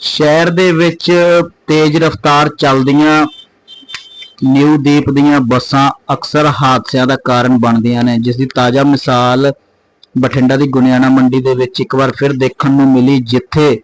ਸ਼ਹਿਰ ਦੇ ਵਿੱਚ ਤੇਜ਼ ਰਫ਼ਤਾਰ ਚੱਲਦੀਆਂ ਨਿਊ ਦੀਪ ਦੀਆਂ ਬੱਸਾਂ ਅਕਸਰ ਹਾਦਸਿਆਂ ਦਾ ਕਾਰਨ ਬਣਦੀਆਂ ਨੇ, ਜਿਸ ਦੀ ਤਾਜ਼ਾ ਮਿਸਾਲ ਬਠਿੰਡਾ ਦੀ ਗੁਨਿਆਣਾ ਮੰਡੀ ਦੇ ਵਿੱਚ ਇੱਕ ਵਾਰ ਫਿਰ ਦੇਖਣ ਨੂੰ ਮਿਲੀ, ਜਿੱਥੇ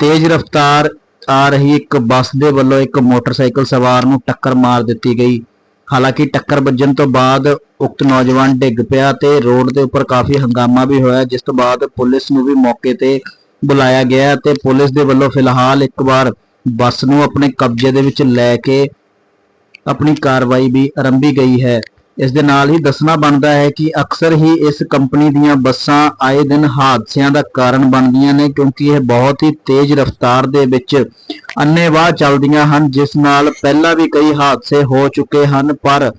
ਤੇਜ਼ ਰਫ਼ਤਾਰ ਆ ਰਹੀ ਇੱਕ ਬੱਸ ਦੇ ਵੱਲੋਂ ਇੱਕ ਮੋਟਰਸਾਈਕਲ ਸਵਾਰ ਨੂੰ ਟੱਕਰ ਮਾਰ ਦਿੱਤੀ ਗਈ। ਹਾਲਾਂਕਿ ਟੱਕਰ ਵੱਜਣ ਤੋਂ ਬਾਅਦ ਉਕਤ ਨੌਜਵਾਨ ਡਿੱਗ ਪਿਆ ਤੇ ਰੋਡ ਦੇ ਉੱਪਰ ਕਾਫੀ ਹੰਗਾਮਾ ਵੀ ਹੋਇਆ, ਜਿਸ ਤੋਂ ਬਾਅਦ ਪੁਲਿਸ ਨੂੰ ਵੀ ਮੌਕੇ ਤੇ ਬੁਲਾਇਆ ਗਿਆ ਤੇ ਪੁਲਿਸ ਦੇ ਵੱਲੋਂ ਫਿਲਹਾਲ ਇੱਕ ਵਾਰ ਬੱਸ ਨੂੰ ਆਪਣੇ ਕਬਜ਼ੇ ਦੇ ਵਿੱਚ ਲੈ ਕੇ ਆਪਣੀ ਕਾਰਵਾਈ ਵੀ ਆਰੰਭੀ ਗਈ ਹੈ। ਇਸ ਦੇ ਨਾਲ ਹੀ ਦੱਸਣਾ ਬਣਦਾ ਹੈ ਕਿ ਅਕਸਰ ਹੀ ਇਸ ਕੰਪਨੀ ਦੀਆਂ ਬੱਸਾਂ ਆਏ ਦਿਨ ਹਾਦਸਿਆਂ ਦਾ ਕਾਰਨ ਬਣਦੀਆਂ ਨੇ ਕਿਉਂਕਿ ਇਹ ਬਹੁਤ ਹੀ ਤੇਜ਼ ਰਫ਼ਤਾਰ ਦੇ ਵਿੱਚ ਅੰਨੇਵਾਹ ਚੱਲਦੀਆਂ ਹਨ, ਜਿਸ ਨਾਲ ਪਹਿਲਾਂ ਵੀ ਕਈ ਹਾਦਸੇ ਹੋ ਚੁੱਕੇ ਹਨ, ਪਰ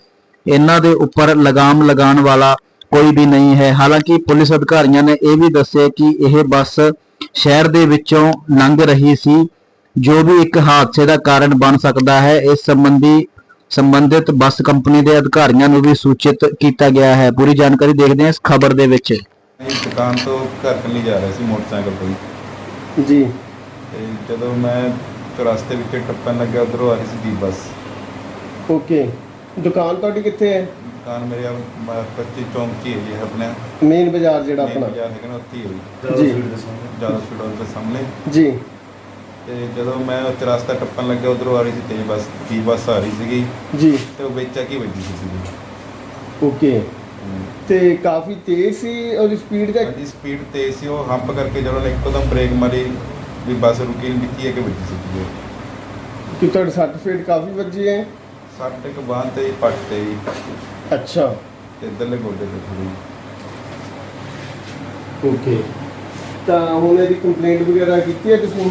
ਇਹਨਾਂ ਦੇ ਉੱਪਰ ਲਗਾਮ ਲਗਾਉਣ ਵਾਲਾ ਕੋਈ ਵੀ ਨਹੀਂ ਹੈ। ਹਾਲਾਂਕਿ ਪੁਲਿਸ ਅਧਿਕਾਰੀਆਂ ਨੇ ਇਹ ਵੀ ਦੱਸਿਆ ਕਿ ਇਹ ਬੱਸ ਸ਼ਹਿਰ ਦੇ ਵਿੱਚੋਂ ਲੰਘ ਰਹੀ ਸੀ ਜੋ ਵੀ ਇੱਕ ਹਾਦਸੇ ਦਾ ਕਾਰਨ ਬਣ ਸਕਦਾ ਹੈ ਇਸ ਸੰਬੰਧੀ ਸੰਬੰਧਿਤ ਬੱਸ ਕੰਪਨੀ ਦੇ ਅਧਿਕਾਰੀਆਂ ਨੂੰ ਵੀ ਸੂਚਿਤ ਕੀਤਾ ਗਿਆ ਹੈ। ਪੂਰੀ ਜਾਣਕਾਰੀ ਦੇਖਦੇ ਹਾਂ ਇਸ ਖਬਰ ਦੇ ਵਿੱਚ। ਮੈਂ ਦੁਕਾਨ ਤੋਂ ਘਰ ਕੰਨੀ ਜਾ ਰਿਹਾ ਸੀ ਮੋਟਰਸਾਈਕਲ ਤੇ ਹੀ। ਜੀ। ਤੇ ਜਦੋਂ ਮੈਂ ਰਸਤੇ ਵਿੱਚ ਟੱਪਣ ਲੱਗਿਆ ਉਧਰੋਂ ਆ ਰਹੀ ਸੀ ਦੀ ਬੱਸ। ਓਕੇ। ਦੁਕਾਨ ਤੁਹਾਡੀ ਕਿੱਥੇ ਹੈ? ਦੁਕਾਨ ਮੇਰੇ ਆ 25 ਚੌਂਕ 'ਚ ਹੀ ਹੈ ਜੀ ਆਪਣੇ। ਮੇਨ ਬਾਜ਼ਾਰ ਜਿਹੜਾ ਮੇਨ ਆਪਣਾ। ਬਾਜ਼ਾਰ ਹੈਗਾ ਨਾ ਉੱਥੇ ਹੀ ਹੈ ਜੀ। ਜੀ। ਜ਼ਿਆਦਾ ਸਪੀਡ ਦੇ ਸਾਹਮਣੇ ਜੀ। ਤੇ ਜਦੋਂ ਮੈਂ ਉੱਥੇ ਰਸਤਾ ਟੱਪਣ ਲੱਗਿਆ ਉਧਰੋਂ ਆ ਰਹੀ ਸੀ ਤੇਜ਼ ਬੱਸ ਦੀ ਬੱਸ ਆ ਰਹੀ ਸੀਗੀ। ਜੀ। ਤੇ ਉਹ ਵਿੱਚ ਆ ਕੇ ਵੱਜੀ ਸੀ ਓਕੇ। ਤੇ ਕਾਫੀ ਤੇਜ਼ ਸੀ ਉਹਦੀ ਸਪੀਡ ਦਾ ਸਾਡੀ ਸਪੀਡ ਤੇਜ਼ ਸੀ ਉਹ ਹੰਪ ਕਰਕੇ ਜਦੋਂ ਉਹਨੇ ਇੱਕਦਮ ਬ੍ਰੇਕ ਮਾਰੀ ਵੀ ਬੱਸ ਰੁਕੀ ਨਹੀਂ ਵਿੱਚ ਹੀ ਕੇ ਵੱਜੀ ਉਹ। ਕਿ ਤੁਹਾਡੇ ਸੱਟ ਫੇਟ ਕਾਫੀ ਵੱਜੀ ਹੈ। ਸੱਟ ਇੱਕ ਬਾਂਹ ਤੇ ਪੱਟ ਤੇ ਜੀ, ਅੱਛਾ। ਤੇ ਇੱਧਰਲੇ ਗੋਡੇ ਤੇ ਥੋੜੀ ਓਕੇ। ਤਾਂ ਹੁਣ ਇਹਦੀ ਕੰਪਲੇਂਟ ਵਗੈਰਾ ਕੀਤੀ ਹੈ ਤੁਸੀਂ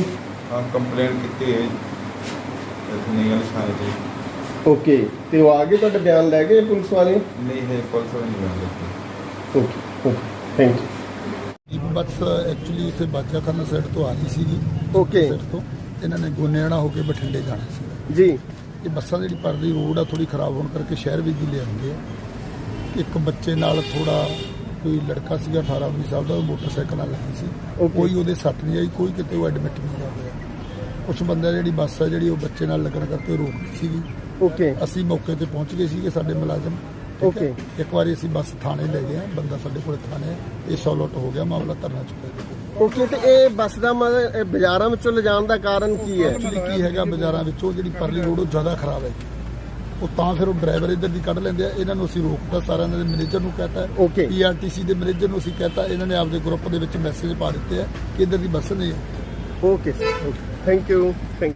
ਹਾਂ ਕੰਪਲੇਂਟ ਕੀਤੀ ਹੈ ਇਤਨੀ ਗੱਲ ਥਾਣੇ ਤੇ ਓਕੇ ਤੇ ਉਹ ਆ ਗਏ ਤੁਹਾਡੇ ਬਿਆਨ ਲੈ ਗਏ ਪੁਲਿਸ ਵਾਲੇ? ਨਹੀਂ ਹੈ ਪੁਲਿਸ ਵਾਲੇ ਨਹੀਂ ਜਾਂਦੇ ਓਕੇ ਓਕੇ ਥੈਂਕ ਯੂ ਬੱਸ ਐਕਚੁਅਲੀ ਇੱਥੇ ਬਾਜਾਖਾਨਾ ਸਾਈਡ ਤੋਂ ਆ ਰਹੀ ਸੀਗੀ। ਓਕੇ ਸਾਈਡ ਤੋਂ। ਇਹਨਾਂ ਨੇ ਗੋਨੇਣਾ ਹੋ ਕੇ ਬਠਿੰਡੇ ਜਾਣਾ ਸੀ। ਜੀ। ਇਹ ਬੱਸਾਂ ਜਿਹੜੀ ਪਰਦੀ ਰੋਡ ਆ ਥੋੜੀ ਖਰਾਬ ਹੋਣ ਕਰਕੇ ਸ਼ਹਿਰ ਵਿੱਚ ਹੀ ਲਿਆਉਂਦੇ ਆ। ਇੱਕ ਬੱਚੇ ਨਾਲ ਥੋੜਾ ਕੋਈ ਲੜਕਾ ਸੀਗਾ 18 19 ਸਾਲ ਦਾ ਉਹ ਮੋਟਰਸਾਈਕਲ ਨਾਲ ਲੱਗੀ ਸੀ. ਕੋਈ ਉਹਦੇ ਸੱਟ ਨਹੀਂ ਆਈ ਕੋਈ ਕਿਤੇ ਉਹ ਐਡਮਿਟ ਨਹੀਂ ਹੋਇਆ ਕੁਝ ਬੰਦਿਆਂ ਜਿਹੜੀ ਬੱਸ ਆ ਜਿਹੜੀ ਉਹ ਬੱਚੇ ਨਾਲ ਲੱਗਣ ਕਰਕੇ ਰੋਕ ਲਈ ਸੀਗੀ। ਓਕੇ ਅਸੀਂ ਮੌਕੇ ਤੇ ਪਹੁੰਚ ਗਏ ਸੀਗੇ ਸਾਡੇ ਮੁਲਾਜ਼ਮ ਹੈ? Okay. ਇੱਕ ਵਾਰੀ ਅਸੀਂ ਬੱਸ ਥਾਣੇ ਲੈ ਗਏ ਬੰਦਾ ਸਾਡੇ ਕੋਲ ਥਾਣੇ ਇਹ ਸੌਲਟ ਹੋ ਗਿਆ ਮਾਮਲਾ ਧਰਨਾ ਚੁੱਕਿਆ ਓਕੇ ਤੇ ਇਹ ਬੱਸ ਦਾ ਬਾਜ਼ਾਰਾਂ ਵਿੱਚੋਂ ਲਿਜਾਣ ਦਾ ਕਾਰਨ ਕੀ ਹੈ? ਐਕਚੁਅਲੀ ਕੀ ਹੈਗਾ ਬਾਜ਼ਾਰਾਂ ਵਿੱਚ ਜਿਹੜੀ ਪਰਲੀ ਰੋਡ ਉਹ ਜ਼ਿਆਦਾ ਖਰਾਬ ਹੈ। ਉਹ ਤਾਂ ਫਿਰ ਉਹ ਡਰਾਈਵਰ ਇੱਧਰ ਦੀ ਕੱਢ ਲੈਂਦੇ ਆ ਇਹਨਾਂ ਨੂੰ ਅਸੀਂ ਰੋਕਤਾ ਸਾਰਿਆਂ ਦੇ ਮੈਨੇਜਰ ਨੂੰ ਕਹਤਾ। Okay. ਪੀਆਰਟੀਸੀ ਦੇ ਮੈਨੇਜਰ ਨੂੰ ਅਸੀਂ ਕਹਤਾ ਇਹਨਾਂ ਨੇ ਆਪਦੇ ਗਰੁੱਪ ਦੇ ਵਿੱਚ ਮੈਸੇਜ ਪਾ ਦਿੱਤੇ ਆ ਕਿ ਇੱਧਰ ਦੀ ਬੱਸ ਨਹੀਂ ਹੈ। Okay sir okay thank you thank